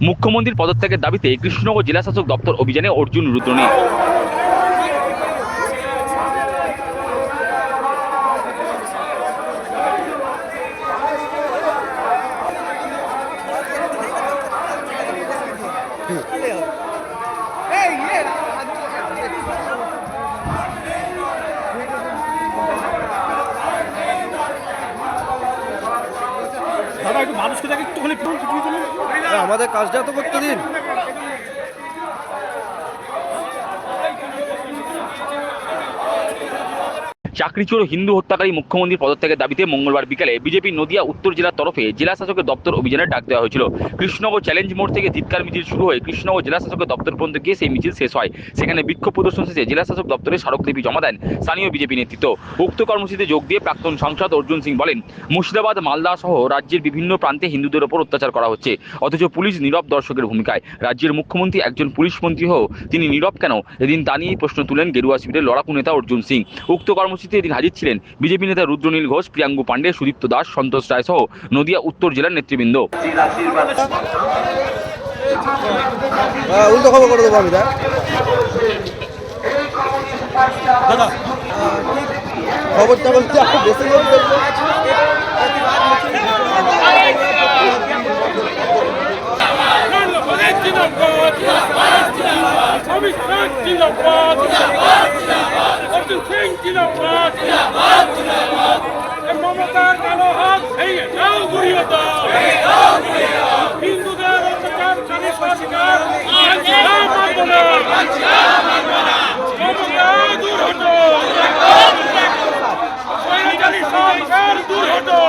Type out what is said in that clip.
মুখ্যমন্ত্রীর পদত্যাগের দাবিতে কৃষ্ণনগর জেলাশাসক দপ্তর অভিযানে অর্জুন রুদ্রনী দাদা একটু মানুষকে আমাদের কাজটা তো করতে দিন। চাকরিচোর হিন্দু হত্যাকারী মুখ্যমন্ত্রীর পদত্যাগের দাবিতে মঙ্গলবার বিকালে বিজেপি নদিয়া উত্তর জেলার তরফে জেলা শাসকের দপ্তর অভিযানের ডাক দেওয়া হয়েছিল। কৃষ্ণনগর চ্যালেঞ্জ মোড় থেকে ধিৎকার মিছিল শুরু হয়ে কৃষ্ণনগর জেলা শাসকের দপ্তর পর্যন্ত গিয়ে সেই মিছিল শেষ হয়। সেখানে বিক্ষোভ প্রদর্শন শেষে জেলা শাসক দপ্তরে স্মারকলিপি জমা দেন স্থানীয় বিজেপি নেতৃত্ব। উক্ত কর্মসূচিতে যোগ দিয়ে প্রাক্তন সাংসদ অর্জুন সিং বলেন, মুর্শিদাবাদ, মালদা সহ রাজ্যের বিভিন্ন প্রান্তে হিন্দুদের ওপর অত্যাচার করা হচ্ছে। অথচ পুলিশ নীরব দর্শকের ভূমিকায়। রাজ্যের মুখ্যমন্ত্রী একজন পুলিশ মন্ত্রী হয়েও তিনি নীরব কেন? এদিন তা নিয়েই প্রশ্ন তুলেন গেরুয়া শিবিরের লড়াকু নেতা অর্জুন সিং। উক্ত কর্মসূচিতে এদিন হাজির ছিলেন বিজেপি নেতা রুদ্রনীল ঘোষ প্রিয়াঙ্গু পাণ্ডে সুদীপ্ত দাস সন্তোষ রায় সহ নদিয়া উত্তর জেলার নেতৃবৃন্দ। উল্টো খবর করে দেবো আমি দাদা। খবরটা বলছি আপনি বেশি মমতার কালো হাত ভেঙে যাও ঘুরিয়ে দূর হটো দূর হটো